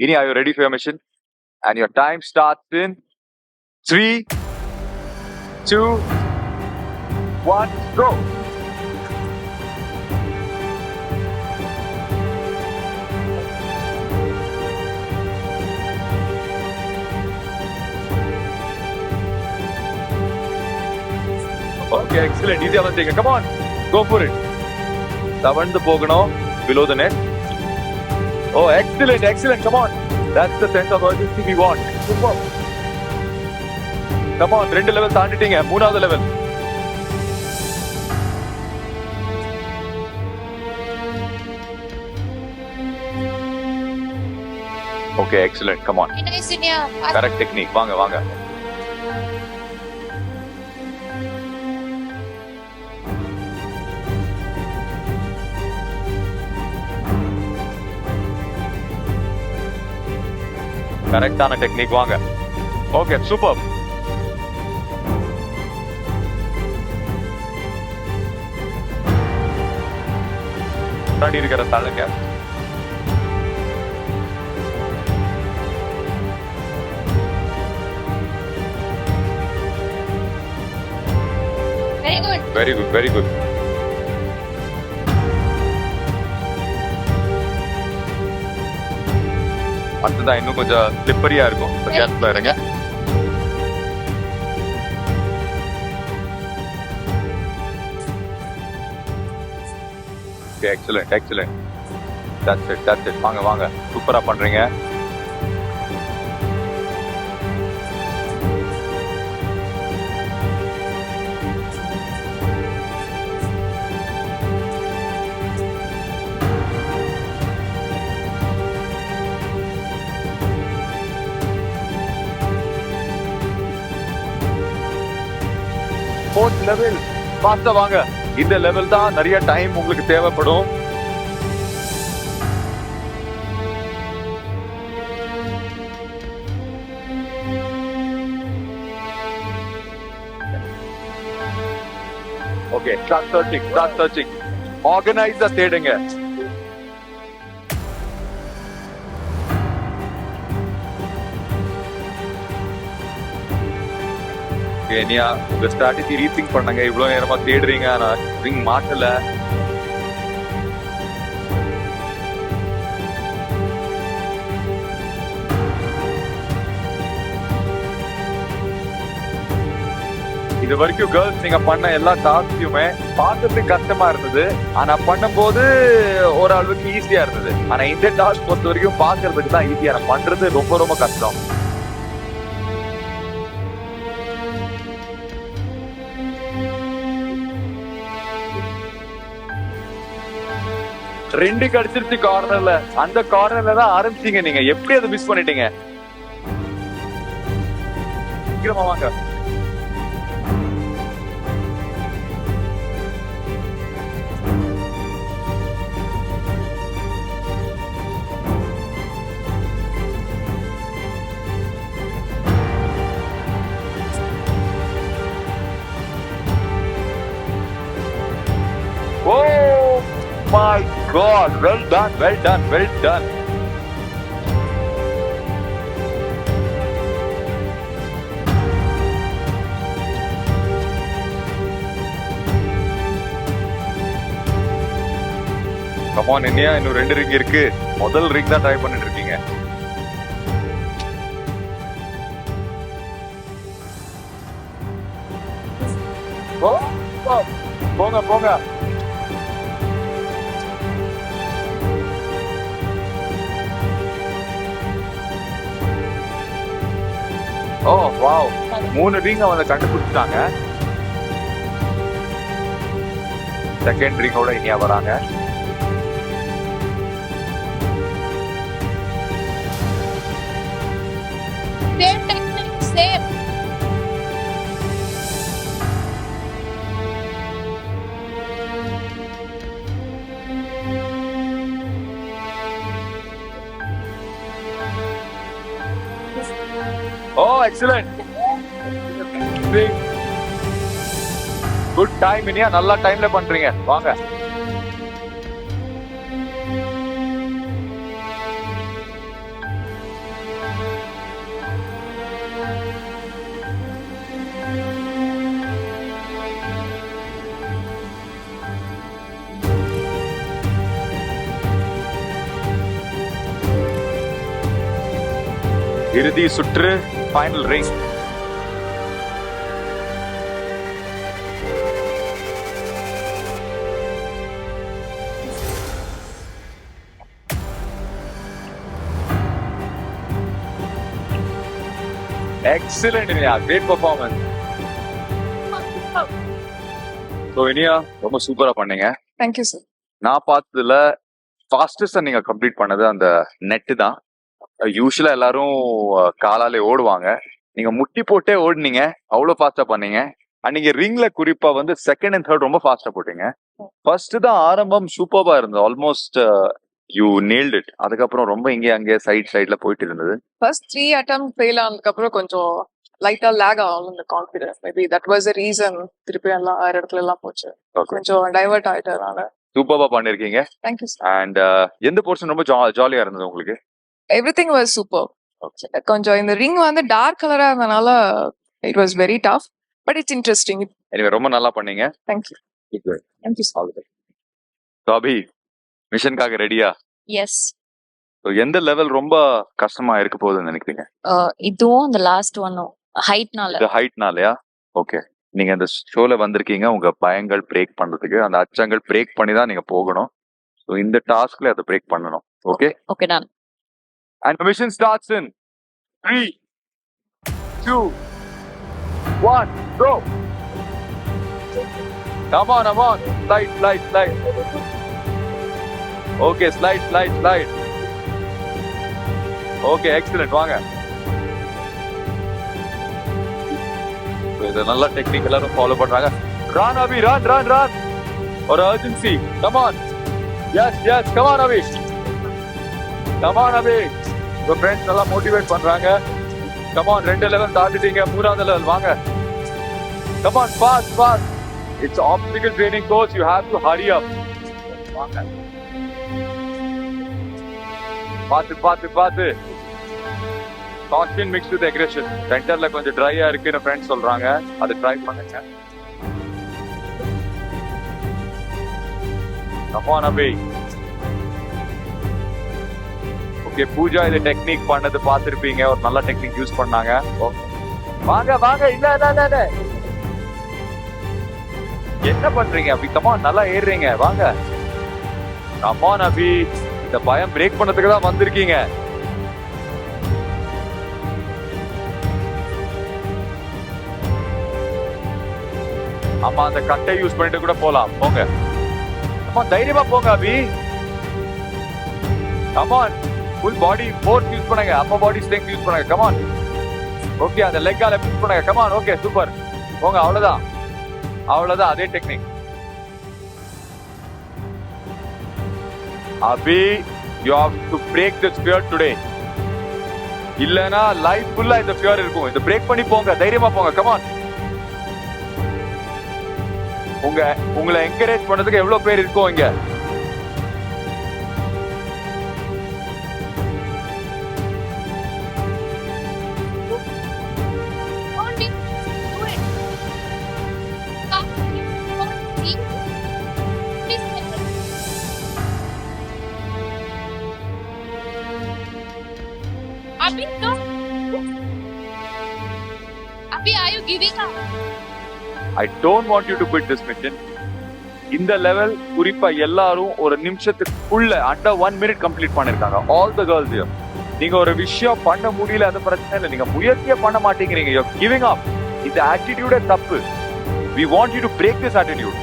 Ini, are you ready for your mission? And your time starts in three, two, one, go. Okay, excellent. Easy வந்துட்டீங்க. Come on, go for it. தவழ்ந்து போகணும் below the net. Oh, excellent, excellent. Come on. That's the sense of urgency we want. Super. Come on, ரெண்டு level தாண்டிட்டீங்க மூணாவது level okay excellent come on Nice, Inia. Correct technique வாங்க வாங்க கரெக்டான technique வாங்க. Okay super. முன்னாடி இருக்கிற good. Very good very good அடுத்ததான் இன்னும் கொஞ்சம் ஸ்லிப்பரியா இருக்கும். கேர்ஃபுல்லா இருங்க. Excellent excellent that's it that's it வாங்க வாங்க. சூப்பரா பண்றீங்க. ஃபோர்த் லெவல் ஃபாஸ்டா வாங்க. இந்த லெவல் தான் நிறைய டைம் உங்களுக்கு தேவைப்படும். Okay start searching start searching ஆர்கனைஸா தேடுங்க. ஏனியா உங்க ஸ்ட்ராட்டஜி ரீதிங்க் பண்ணுங்க. இவ்வளவு நேரமா தேடுறீங்க ஆனா ரிங் மாட்டல. இது வரைக்கும் கேர்ள்ஸ் நீங்க பண்ண எல்லா டாஸ்கையுமே பார்க்கறதுக்கு கஷ்டமா இருந்தது. ஆனா பண்ணும்போது ஓரளவுக்கு ஈஸியா இருந்தது. ஆனா இந்த டாஸ்க் பொறுத்த வரைக்கும் பாக்குறதுக்கு தான் ஈஸியா பண்றது ரொம்ப ரொம்ப கஷ்டம். ரெண்டு கடிச்சிருச்சு கார்னர்ல அந்த கார்னர்ல தான் ஆரம்பிச்சீங்க நீங்க. எப்படி அதை மிஸ் பண்ணிட்டீங்க? சீக்கிரமா வாங்க. My god, well done, well done, well done. Come on என்னையா இன்னும் ரெண்டு ரிங் இருக்கு. முதல் ரிங் தான் ட்ரை பண்ணிட்டு இருக்கீங்க. போங்க போங்க. ஓ வாவ். மூணு ரிங் அவங்க கண்டுபிடிச்சிட்டாங்க. செகண்ட் ரிங்கோட இனியா வராங்க. Same technique same excellent good time Iniya நல்லா டைம்ல பண்றீங்க. வாங்க. இறுதி சுற்று. Final ring excellent Iniya great performance so Iniya ரொம்ப சூப்பரா பண்ணீங்க. தேங்க்யூ சார் நான் பார்த்ததுல ஃபாஸ்டஸ்ட் நீங்க கம்ப்ளீட் பண்ணது அந்த நெட்டு தான். யூஸ்வலா எல்லாரும் காலாலே ஓடுவாங்க. நீங்க முட்டி போட்டே ஓடுனீங்க அவ்வளவு ஃபாஸ்டா பண்ணீங்க. நீங்க ரிங்ல குறிப்பா வந்து செகண்ட் அண்ட் தேர்ட் ரொம்ப ஃபாஸ்டா போட்டீங்க. ஃபர்ஸ்ட் தான் ஆரம்பம் சூப்பர்பா இருந்தது. ஆல்மோஸ்ட் யூ நேல்ட் இட் அதுக்கப்புறம் ரொம்ப இங்கே அங்கே சைட் சைட்ல போயிட்டு இருந்தது. ஃபர்ஸ்ட் த்ரீ அட்டம் ஃபெயில் ஆனதுக்கப்புறம் கொஞ்சம் லைட்டா லேக் ஆகும் இந்த confidence maybe that was a reason திருப்பி எல்லாம் வேற இடத்துல எல்லாம் போச்சு. கொஞ்சம் டைவர்ட் ஆயிட்டதுனால. சூப்பர்பா பண்ணிருக்கீங்க. தேங்க்யூ அண்ட் எந்த போர்ஷன் ரொம்ப ஜாலியா இருந்தது உங்களுக்கு? எவ்ரி திங் வாஸ் சூப்பர் கொஞ்சம் இந்த ரிங் வந்து டார்க் கலரா இருந்தனால it was very tough but it's interesting எனவே ரொம்ப நல்லா பண்ணீங்க. Thank you thank you sir So, Abhi மிஷனுக்காக ரெடியா எஸ் ஸோ எந்த லெவல் ரொம்ப கஷ்டமா இருக்க போகுதுன்னு நினைக்கிறீங்க? இதுவும் அந்த லாஸ்ட் ஒன்னும் ஹைட்னால இது ஹைட்னாலயா ஓகே நீங்க இந்த ஷோல வந்திருக்கீங்க. உங்க பயங்கள் பிரேக் பண்றதுக்கு. அந்த அச்சங்கள் பிரேக் பண்ணி தான் நீங்க போகணும். ஸோ இந்த டாஸ்க்ல அதை பிரேக் பண்ணணும். Okay okay And the mission starts in three, two, one, go. Come on, come on. Slide, slide, slide. Okay, slide, slide, slide. Okay, excellent. வாங்க So, இது நல்ல டெக்னிக் எல்லாரும் ஃபாலோ பண்றாங்க run Abhi run Ron Ron ஒரு urgency come on yes yes come on Abhi come on Abhi உங்க friends நல்லா motivate பண்றாங்க. Come on ரெண்டு லெவல் தாண்டிட்டீங்க மூணாவது லெவல் வாங்க. Come on boss boss it's obstacle training course you have to hurry up வாங்க. பார்த்து பார்த்து பார்த்து. காஸ்டின் மிக்ஸ் வித் அக்ரெஷன் சென்டர்ல கொஞ்சம் ட்ரையா இருக்குன்னு ஃப்ரெண்ட்ஸ் சொல்றாங்க. அது ட்ரை பண்ணுங்க. கமான் அபி ஓகே பூஜா இது டெக்னிக் பண்ணது பார்த்திருப்பீங்க. ஒரு நல்ல டெக்னிக் யூஸ் பண்ணாங்க. வாங்க வாங்க. இல்ல இல்ல என்ன பண்றீங்க? அப்படி கமா நல்லா ஏறுறீங்க. வாங்க. Come on Abhi. இந்த பயம் பிரேக் பண்ணதுக்கு தான் வந்திருக்கீங்க. ஆமா அந்த கட்டை யூஸ் பண்ணிட்டு கூட போலாம். போங்க. அம்மா தைரியமா போங்க Abhi. Come on full body force use பண்ணுங்க. அப்ப பாடி ஸ்ட்ரெங்க் யூஸ் பண்ணுங்க. கமான் ஓகே அந்த லெக்கால யூஸ் பண்ணுங்க. கமான் ஓகே சூப்பர் போங்க அவ்வளவுதான். அவ்வளவுதான் அதே technique Abhi you have to break this fear today இல்லனா லைஃப் ஃபுல்லா இந்த ஃபியர் இருக்கும். இந்த பிரேக் பண்ணி போங்க தைரியமா போங்க. கமான் உங்க உங்களை என்கரேஜ் பண்ணதுக்கு எவ்வளவு பேர் இருக்கோம் இங்க? I don't want you to quit this mission இந்த லெவல் குறிப்பா எல்லாரும் ஒரு நிமிஷத்துக்குள்ள அண்டர் ஒன் மினிட் கம்ப்ளீட் பண்ணிருக்காங்க. ஆல் த கேர்ள்ஸ் நீங்க ஒரு விஷயம் பண்ண முடியல அது பிரச்சனை இல்லை. நீங்க முயற்சியே பண்ண மாட்டேங்கிறீங்க. கிவிங் அப் இந்த ஆட்டிடியூடே தப்பு. We want you to break this attitude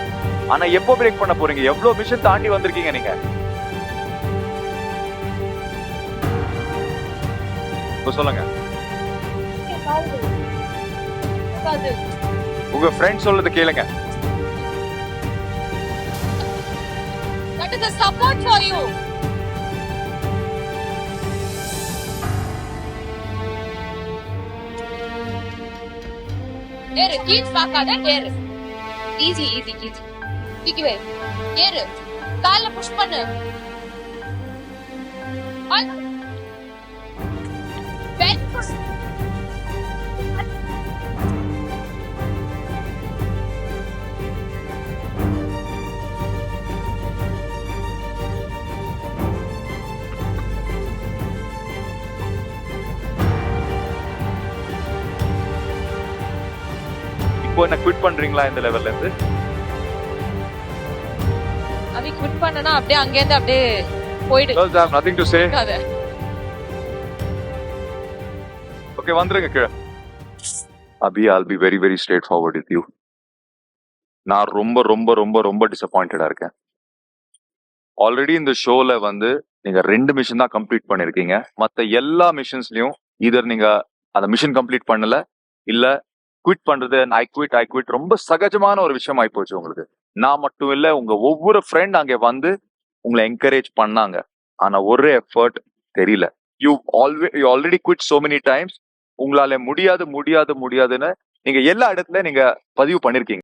ஆனா எப்போ பிரேக் பண்ண போறீங்க? எவ்வளவு மிஷன் தாண்டி வந்திருக்கீங்க நீங்க? சொல்லுங்க. உங்க ஃப்ரெண்ட் சொல்றது கேளுங்க. That is a support for you. ஏறு கீழ் பார்க்காத ஏறு. ஈஸி ஈஸி ஏறு. கால புஷ் பண்ணு. இப்போ என்ன குவிட் பண்றீங்களா இந்த லெவல்ல இருந்து? அவி குவிட் பண்ணனா அப்படியே அங்க இருந்து அப்படியே போயிடு. Have nothing to say. Okay வந்துருங்க கீழே. Abhi I'll be very very straightforward with you நான் ரொம்ப ரொம்ப ரொம்ப ரொம்ப டிசப்பாயிண்டடா இருக்கேன். ஆல்ரெடி இந்த ஷோல வந்து நீங்க ரெண்டு மிஷன் தான் கம்ப்ளீட் பண்ணிருக்கீங்க. மத்த எல்லா மிஷன்ஸ்லயும் இதர் நீங்க அந்த மிஷன் கம்ப்ளீட் பண்ணல இல்ல குவிட் பண்றது ஐ குவிட் ஐ குவிட் ரொம்ப சகஜமான ஒரு விஷயம் ஆயிப்போச்சு உங்களுக்கு. நான் மட்டும் இல்ல உங்க ஒவ்வொரு ஃப்ரெண்ட் அங்கே வந்து உங்களை என்கரேஜ் பண்ணாங்க. ஆனா ஒரு எஃபர்ட் தெரியல. You always you already quit so many times உங்களால முடியாது முடியாது முடியாதுன்னு நீங்க எல்லா இடத்துல நீங்க பதிவு பண்ணிருக்கீங்க.